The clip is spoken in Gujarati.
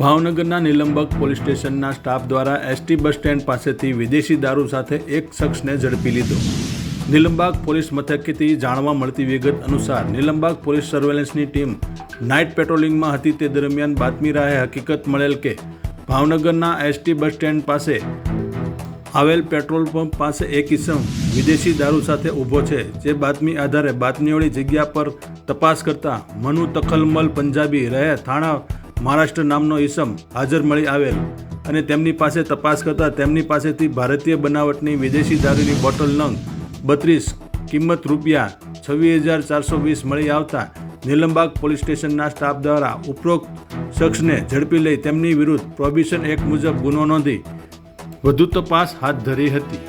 ભાવનગરના નિલંબક પોલીસ સ્ટેશનના સ્ટાફ દ્વારા એસટી બસ સ્ટેન્ડ પાસેથી વિદેશી દારૂ સાથે એક શખ્સને ઝડપી લીધો. નિલંબાગ પોલીસ મથકેથી જાણવા મળતી વિગત અનુસાર નિલંબાગ પોલીસ સર્વેલન્સની ટીમ નાઇટ પેટ્રોલિંગમાં હતી તે દરમિયાન બાતમી રાહે હકીકત મળેલ કે ભાવનગરના એસટી બસ સ્ટેન્ડ પાસે આવેલ પેટ્રોલ પંપ પાસે એક ઇસમ વિદેશી દારૂ સાથે ઊભો છે, જે બાતમી આધારે બાતમીવાળી જગ્યા પર તપાસ કરતા મનુ તખલમલ પંજાબી રહે થાણા મહારાષ્ટ્ર નામનો ઇસમ હાજર મળી આવેલ અને તેમની પાસે તપાસ કરતા તેમની પાસેથી ભારતીય બનાવટની વિદેશી દારૂની બોટલ નંગ બત્રીસ, કિંમત રૂપિયા છવ્વીસ હજાર ચારસો વીસ મળી આવતા નીલમબાગ પોલીસ સ્ટેશનના સ્ટાફ દ્વારા ઉપરોક્ત શખ્સને ઝડપી લઈ તેમની વિરુદ્ધ પ્રોહિબિશન એક્ટ મુજબ ગુનો નોંધી વધુ તપાસ હાથ ધરી હતી.